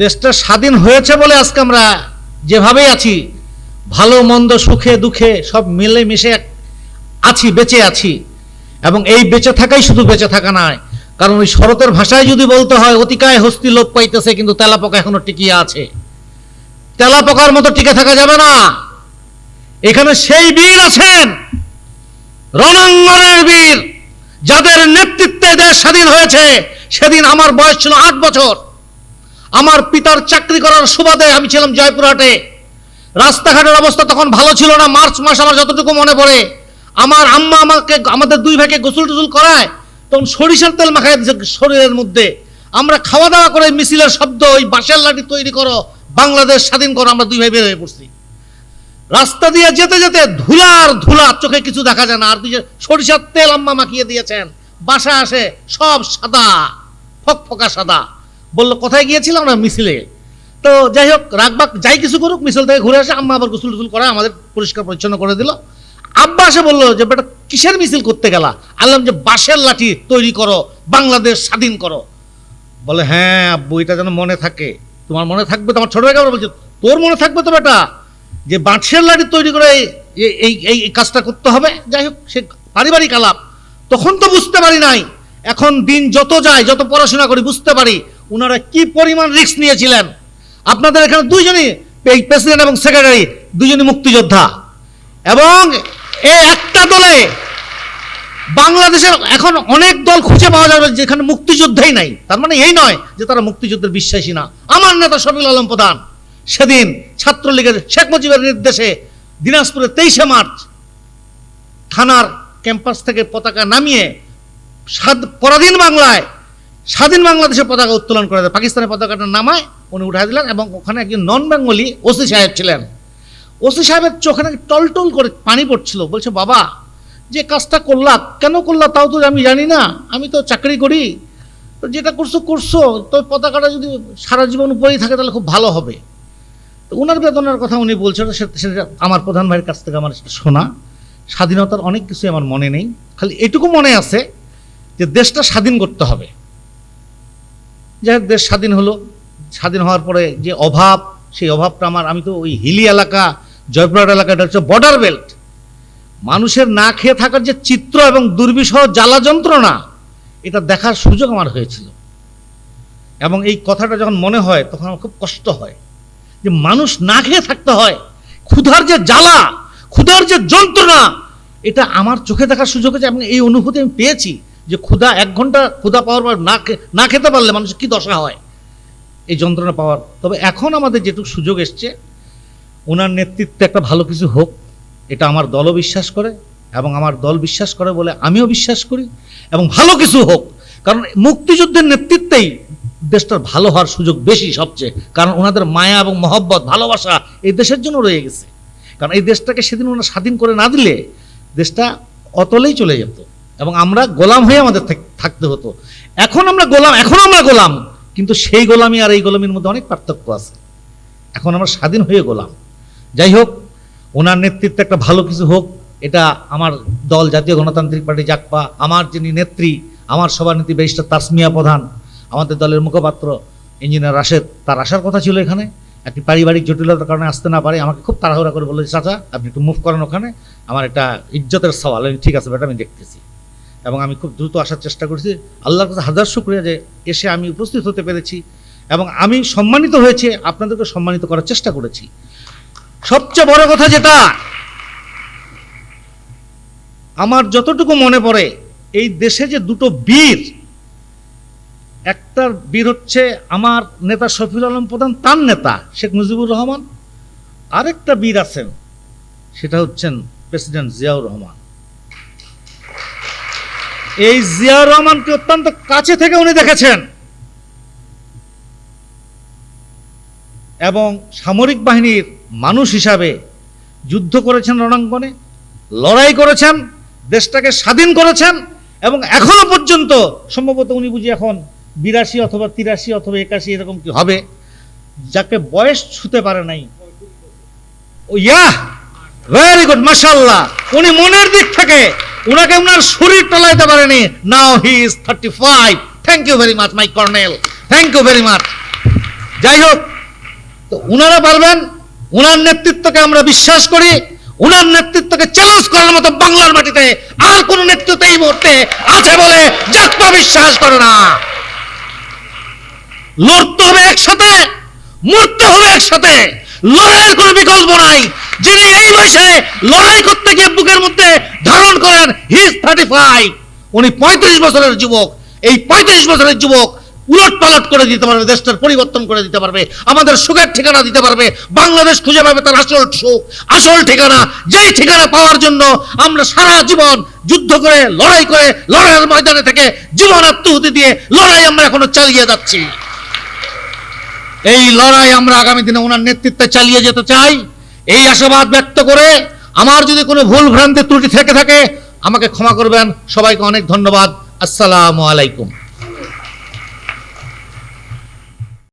দেশটা স্বাধীন হয়েছে বলে আজকে আমরা যেভাবেই আছি, ভালো, মন্দ, সুখে, দুঃখে, সব মিলে মিশে আছি, বেঁচে আছি। এবং এই বেঁচে থাকাই শুধু বেঁচে থাকা নয়, কারণ ওই শরতের ভাষায় যদি বলতে হয়, অতিকায় হস্তি লোপ পাইতেছে, কিন্তু তেলাপোকা এখনও টিকিয়ে আছে। তেলাপোকার মতো টিকে থাকা যাবে না। এখানে সেই বীর আছেন, রণাঙ্গনের বীর, যাদের নেতৃত্বে দেশ স্বাধীন হয়েছে। সেদিন আমার বয়স ছিল আট বছর। আমার পিতার চাকরি করার সুবাদে আমি ছিলাম জয়পুরহাটে। রাস্তাঘাটের অবস্থা তখন ভালো ছিল না, মার্চ মাস আমার যতটুকু মনে পড়ে। আমার আম্মা আমাকে আমাদের দুই ভাইকে গোসল টোসল করায়, তখন সরিষার তেল মাখায় শরীরের মধ্যে। আমরা খাওয়া দাওয়া করে মিছিলের শব্দ, ওই বাঁশের লাঠি তৈরি করো, বাংলাদেশ স্বাধীন করো, আমরা দুই ভাই বের হয়ে পড়ছি। রাস্তা দিয়ে যেতে যেতে ধুলার ধুলা, চোখে কিছু দেখা যায় না। আর দুই সরিষার তেল আম্মা মাখিয়ে দিয়েছেন, বাসা আসে সব সাদা, ফকফকা সাদা। বলল, কোথায় গিয়েছিলাম না মিছিলে? তো যাই হোক, রাগবাগ যাই কিছু করুক, মিছিল থেকে ঘুরে আসে আম্মা আবার গোসল টুসুল করে আমাদের পরিষ্কার পরিচ্ছন্ন করে দিল। আব্বা এসে বলল যে, বেটা, কিসের মিছিল করতে গেলা? আনলাম যে, বাঁশের লাঠি তৈরি করো, বাংলাদেশ স্বাধীন করো। বলে হ্যাঁ আব্বু, এটা যেন মনে থাকে। তোমার মনে থাকবে তোমার ছোট ভাই বলছে, তোর মনে থাকবে তো বেটা, যে বাঁশের লাঠি তৈরি করে এই এই কাজটা করতে হবে। যাই হোক, সে পারিবারিক আলাপ। তখন তো বুঝতে পারি নাই। এখন দিন যত যায়, যত পড়াশোনা করি, বুঝতে পারি। ওনারা কি পরিমাণ রিস্ক নিয়েছিলেন? আপনাদের এখানে দুইজনই প্রেসিডেন্ট এবং সেক্রেটারি দুজনই মুক্তিযোদ্ধা। এবং এই একটা দলে বাংলাদেশের এখন অনেক দল খুঁজে পাওয়া যাবে যেখানে মুক্তিযুদ্ধই নাই। তার মানে এই নয় যে তারা মুক্তিযুদ্ধের বিশ্বাসী না। আমার নেতা শফিল আলম প্রধান, সেদিন ছাত্রলীগের শেখ মুজিবের নির্দেশে দিনাজপুরের তেইশে মার্চ থানার ক্যাম্পাস থেকে পতাকা নামিয়ে পরাধীন বাংলায় স্বাধীন বাংলাদেশের পতাকা উত্তোলন করে দেয় পাকিস্তানের পতাকাটা নামায় উনি উঠাই দিলেন এবং ওখানে একজন নন বেঙ্গলি ওসি সাহেব ছিলেন। ওসি সাহেবের চোখে নাকি টলটল করে পানি পড়ছিল। বলছে, বাবা, যে কাজটা করলা, কেন করলা তাও তো আমি জানি না। আমি তো চাকরি করি। তো যেটা করছ করছ। তো পতাকাটা যদি সারা জীবন উপরেই থাকে, তাহলে খুব ভালো হবে। তো ওনার বেদনার কথা উনি বলছেন সে- সেটা আমার প্রধান ভাইয়ের কাছ থেকে আমার শোনা। স্বাধীনতার অনেক কিছু আমার মনে নেই। খালি এটুকু মনে আছে যে দেশটা স্বাধীন করতে হবে। যাই হোক, দেশ স্বাধীন হলো। স্বাধীন হওয়ার পরে যে অভাব, সেই অভাবটা আমার, আমি তো ওই হিলি এলাকা, জয়পুরহাট এলাকাটা হচ্ছে বর্ডার বেল্ট মানুষের না খেয়ে থাকার যে চিত্র এবং দুর্বিষহ জ্বালা যন্ত্রণা, এটা দেখার সুযোগ আমার হয়েছিল। এবং এই কথাটা যখন মনে হয়, তখন আমার খুব কষ্ট হয়। যে মানুষ না খেয়ে থাকতে হয়, ক্ষুধার যে জ্বালা, ক্ষুধার যে যন্ত্রণা, এটা আমার চোখে দেখার সুযোগ হয়েছে এবং এই অনুভূতি আমি পেয়েছি। যে ক্ষুধা, এক ঘণ্টা ক্ষুধা পাওয়ার পর না না খেতে পারলে মানুষের কী দশা হয়? এই যন্ত্রণা পাওয়ার। তবে এখন আমাদের যেটুকু সুযোগ এসছে ওনার নেতৃত্বে একটা ভালো কিছু হোক, এটা আমার দলও বিশ্বাস করে এবং আমার দল বিশ্বাস করে বলে আমিও বিশ্বাস করি এবং ভালো কিছু হোক। কারণ মুক্তিযুদ্ধের নেতৃত্বেই দেশটার ভালো হওয়ার সুযোগ বেশি সবচেয়ে। কারণ ওনাদের মায়া এবং মহব্বত, ভালোবাসা এই দেশের জন্য রয়ে গেছে। কারণ এই দেশটাকে সেদিন ওনারা স্বাধীন করে না দিলে দেশটা অতলেই চলে যেত। এবং আমরা গোলাম হয়ে আমাদের থাকতে হতো। এখন আমরা গোলাম এখন আমরা গোলাম, কিন্তু সেই গোলামি আর এই গোলামির মধ্যে অনেক পার্থক্য আছে। এখন আমরা স্বাধীন হয়ে গোলাম। যাই হোক, ওনার নেতৃত্বে একটা ভালো কিছু হোক, এটা আমার দল, জাতীয় গণতান্ত্রিক পার্টি জাকপা আমার যিনি নেত্রী, আমার সভানেত্রী ব্যারিস্টার তাসমিয়া প্রধান, আমাদের দলের মুখপাত্র ইঞ্জিনিয়ার রাশেদ, তার আসার কথা ছিল এখানে। একটি পারিবারিক জটিলতার কারণে আসতে না পারে, আমাকে খুব তাড়াহুড়া করে বলে চাচা, আপনি একটু মুভ করেন ওখানে। আমার এটা ইজ্জতের সওয়াল, আমি ঠিক আছে বেটা আমি দেখতেছি। এবং আমি খুব দ্রুত আসার চেষ্টা করেছি। আল্লাহর কাছে হাজার শুক্রিয়া যে এসে আমি উপস্থিত হতে পেরেছি এবং আমি সম্মানিত হয়েছে, আপনাদেরকে সম্মানিত করার চেষ্টা করেছি। সবচেয়ে বড় কথা যেটা, আমার যতটুকু মনে পড়ে, এই দেশে যে দুটো বীর, একটার বীর হচ্ছে আমার নেতা শফিউল আলম প্রধান, তার নেতা শেখ মুজিবুর রহমান। আরেকটা বীর আছেন, সেটা হচ্ছেন প্রেসিডেন্ট জিয়াউর রহমান। এই জিয়াউর রহমানকে অত্যন্ত কাছে থেকে উনি দেখেছেন। এবং সামরিক বাহিনীর মানুষ হিসাবে যুদ্ধ করেছেন রণাঙ্গনে, লড়াই করেছেন, দেশটাকে স্বাধীন করেছেন, এবং এখনও পর্যন্ত সম্ভবত উনি বুঝি এখন বিরাশি অথবা তিরাশি অথবা একাশি এরকম কি হবে, যাকে বয়স ছুতে পারে নাই। ইয়া ভেরি গুড মাশাল্লাহ উনি মনের দিক থেকে উনাকে উনার শরীর টলাইতে পারেনি। Now he is thirty five thank you very much my colonel thank you very much যাই হোক, তো উনারা পারবেন, উনার নেতৃত্বকে আমরা বিশ্বাস করি, উনার নেতৃত্বকে চ্যালেঞ্জ করার মতো বাংলার মাটিতে আর কোন নেতৃত্ব এই মুহূর্তে আছে বলে যাত্রা বিশ্বাস করে না। লড়তে হবে একসাথে, মরতে হবে একসাথে, লড়াইয়ের কোনো বিকল্প নাই। যিনি এই বয়সে লড়াই করতে গিয়ে বুকের মধ্যে ধারণ করেন হিজ থার্টি ফাইভ উনি পঁয়ত্রিশ বছরের যুবক। এই পঁয়ত্রিশ বছরের যুবক উলট পালট করে দিতে পারবে, দেশটার পরিবর্তন করে দিতে পারবে, আমাদের সুখের ঠিকানা দিতে পারবে, বাংলাদেশ খুঁজে পাবে তার আসল সুখ, আসল ঠিকানা, যেই ঠিকানা পাওয়ার জন্য আমরা সারা জীবন যুদ্ধ করে, লড়াই করে, লড়াইয়ের ময়দানে থেকে জীবন আত্মহুতি দিয়ে লড়াই আমরা এখনও চালিয়ে যাচ্ছি। এই লড়াই আমরা আগামী দিনে ওনার নেতৃত্বে চালিয়ে যেতে চাই। এই আশাবাদ ব্যক্ত করে আমার যদি কোনো ভুল ভ্রান্তি ত্রুটি থেকে থাকে, আমাকে ক্ষমা করবেন। সবাইকে অনেক ধন্যবাদ। আসসালামু আলাইকুম।